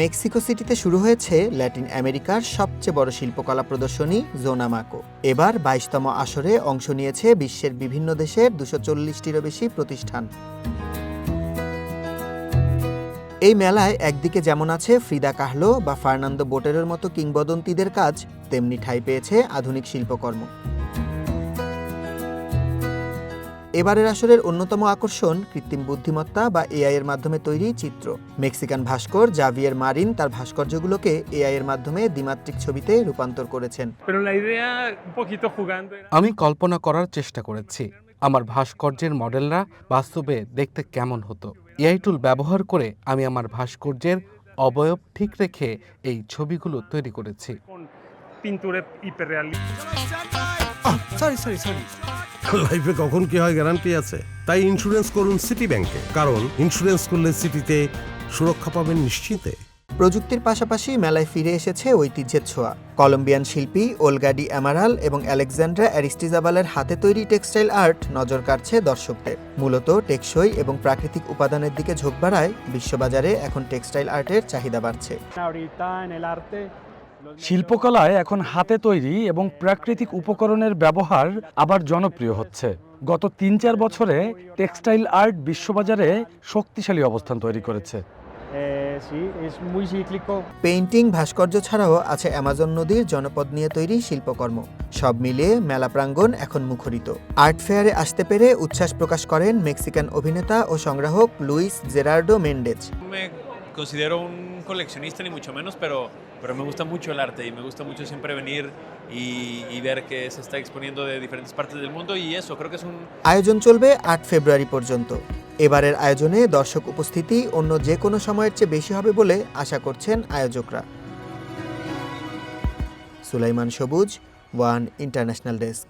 Mexico সিটিতে শুরু হয়েছে ল্যাটিন আমেরিকার সবচেয়ে বড় শিল্পকলা প্রদর্শনী জোনামাকো। এবার বাইশতম আসরে অংশ নিয়েছে বিশ্বের বিভিন্ন দেশের দুশো চল্লিশটিরও বেশি প্রতিষ্ঠান। এই মেলায় একদিকে যেমন আছে ফ্রিদা কাহলো বা ফার্নান্দো বোটেরের মতো কিংবদন্তিদের কাজ, তেমনি ঠাঁই পেয়েছে আধুনিক শিল্পকর্ম। এবারের আসরের অন্যতম আকর্ষণ কৃত্রিম বুদ্ধিমত্তা বা এআই এর মাধ্যমে তৈরি চিত্র। মেক্সিকান ভাস্কর জাভিয়ের মারিন তার ভাস্কর্যগুলোকে এআই এর মাধ্যমে দ্বিমাত্রিক ছবিতে রূপান্তর করেছেন। আমি কল্পনা করার চেষ্টা করেছি। আমার ভাস্কর্যের মডেলরা বাস্তবে দেখতে কেমন হতো। এআই টুল ব্যবহার করে আমি আমার ভাস্কর্যের অবয়ব ঠিক রেখে এই ছবিগুলো তৈরি করেছি. সরি সরি সরি লাইফে কখন কি হয় গ্যারান্টি আছে? তাই ইন্স্যুরেন্স করুন সিটি ব্যাংকে কারণ ইন্স্যুরেন্স করলে সিটিতে সুরক্ষা পাবেন নিশ্চিন্তে। প্রযুক্তির পাশাপাশি মেলায় ফিরে এসেছে ঐতিহ্যের ছোঁয়া। কলম্বিয়ান শিল্পী ওলগাডি অ্যামারাল এবং আলেকজান্ড্রা অ্যারিস্টিজাবালের হাতে তৈরি টেক্সটাইল আর্ট নজর কাড়ছে দর্শকদের। মূলত টেকসই এবং প্রাকৃতিক উপাদানের দিকে ঝোঁক বাড়ায় বিশ্ববাজারে এখন টেক্সটাইল আর্টের চাহিদা বাড়ছে। শিল্পকলায় এখন হাতে তৈরি এবং প্রাকৃতিক উপকরণের ব্যবহার আবার জনপ্রিয় হচ্ছে। গত তিন চার বছরে টেক্সটাইল আর্ট বিশ্ববাজারে শক্তিশালী অবস্থান তৈরি করেছে. পেইন্টিং ভাস্কর্য ছাড়াও আছে অ্যামাজন নদীর জনপদ নিয়ে তৈরি শিল্পকর্ম। সব মিলিয়ে মেলা প্রাঙ্গণ এখন মুখরিত। আর্ট ফেয়ারে আসতে পেরে উচ্ছ্বাস প্রকাশ করেন মেক্সিকান অভিনেতা ও সংগ্রাহক Luis Gerardo Mendez. Considero un coleccionista ni mucho menos, pero, pero me gusta mucho el arte y me gusta mucho siempre venir y, y ver que se está exponiendo de diferentes partes del mundo y eso, creo que es un, আয়োজন চলবে আট ফেব্রুয়ারি পর্যন্ত এবারের আয়োজনে দর্শক উপস্থিতি অন্য যে কোনো সময়ের চেয়ে বেশি হবে বলে আশা করছেন আয়োজকরা সুলাইমান সবুজ ওয়ান ইন্টারন্যাশনাল ডেস্ক